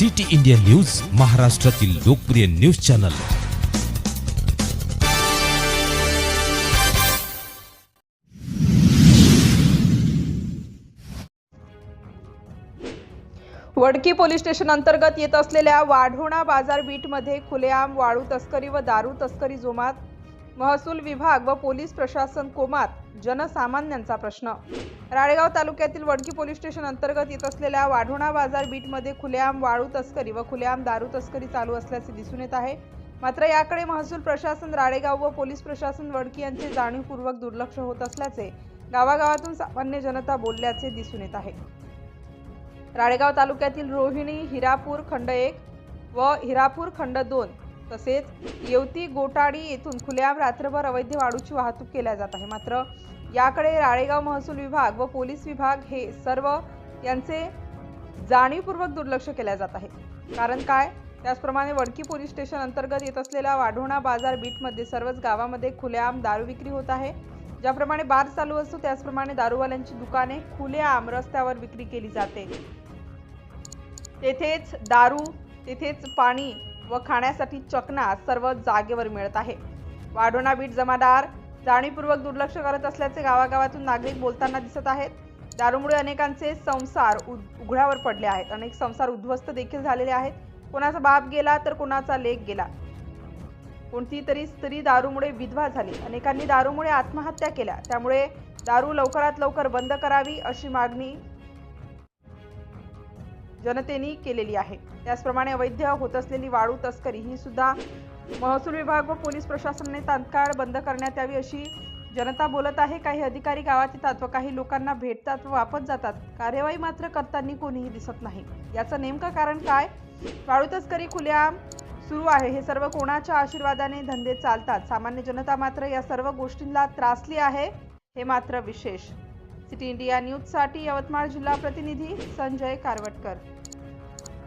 City India news महाराष्ट्रातील लोकप्रिय news channel. Wadki police station अंतर्गत येत असलेल्या वाढोणा बाजार बीटमध्ये खुलेआम वाळू तस्करी व दारू तस्करी जोमात महसूल विभाग व पोलीस प्रशासन कोमात जनसामान्यांचा प्रश्न राळेगाव तालुक्यातील वडकी पोलीस स्टेशन अंतर्गत येत असलेल्या वाढोणा बाजार बीटमध्ये खुलेआम वाळू तस्करी व खुलेआम दारू तस्करी चालू असल्याचे दिसून येत आहे. मात्र याकडे महसूल प्रशासन राळेगाव व पोलीस प्रशासन वडकी यांचे जाणीवपूर्वक दुर्लक्ष होत असल्याचे गावागावातून सामान्य जनता बोलल्याचे दिसून येत आहे. राळेगाव तालुक्यातील रोहिणी हिरापूर खंड एक व हिरापूर खंड दोन तसेच येवती गोटाडी येथून खुलेआम रात्रभर अवैध वाळूची वाहतूक केल्या जात आहे. मात्र याकडे राळेगाव महसूल विभाग व पोलीस विभाग हे सर्व यांचे जाणीवपूर्वक दुर्लक्ष केल्या जात आहे. कारण काय? त्याचप्रमाणे वडकी पोलीस स्टेशन अंतर्गत येत असलेल्या वाढोणा बाजार बीटमध्ये सर्वच गावामध्ये खुलेआम दारू विक्री होत आहे. ज्याप्रमाणे बार चालू असतो त्याचप्रमाणे दारूवाल्यांची दुकाने खुलेआम रस्त्यावर विक्री केली जाते. तेथेच दारू तेथेच पाणी व खाण्यासाठी चकना सर्व जागेवर मिळत आहे. वाढोणा बीट जमादार जाणीवपूर्वक दुर्लक्ष करत असल्याचे गावागावातून नागरिक बोलताना दिसत आहेत. दारूमुळे अनेकांचे संसार उघड्यावर पडले आहेत. अनेक संसार उद्ध्वस्त देखील झालेले आहेत. कोणाचा बाप गेला तर कोणाचा लेख गेला? कोणती तरी स्त्री दारूमुळे विधवा झाली. अनेकांनी दारूमुळे आत्महत्या केल्या. त्यामुळे दारू लवकरात लवकर बंद करावी अशी मागणी जनतेने केलेली आहे. त्याचप्रमाणे अवैध होत असलेली वाळू तस्करी ही सुद्धा महसूल विभाग व पोलीस प्रशासनाने तात्काळ बंद करण्यात यावी अशी जनता बोलत आहे. काही अधिकारी गावात येतात व काही लोकांना भेटतात व वापस जातात. कार्यवाही मात्र करताना कोणीही दिसत नाही. याचं नेमकं कारण काय? वाळू तस्करी खुलेआम सुरू आहे. हे सर्व कोणाच्या आशीर्वादाने धंदे चालतात? सामान्य जनता मात्र या सर्व गोष्टींना त्रासली आहे. हे मात्र विशेष. सिटी इंडिया न्यूजसाठी यवतमाळ जिल्हा प्रतिनिधी संजय कारवटकर.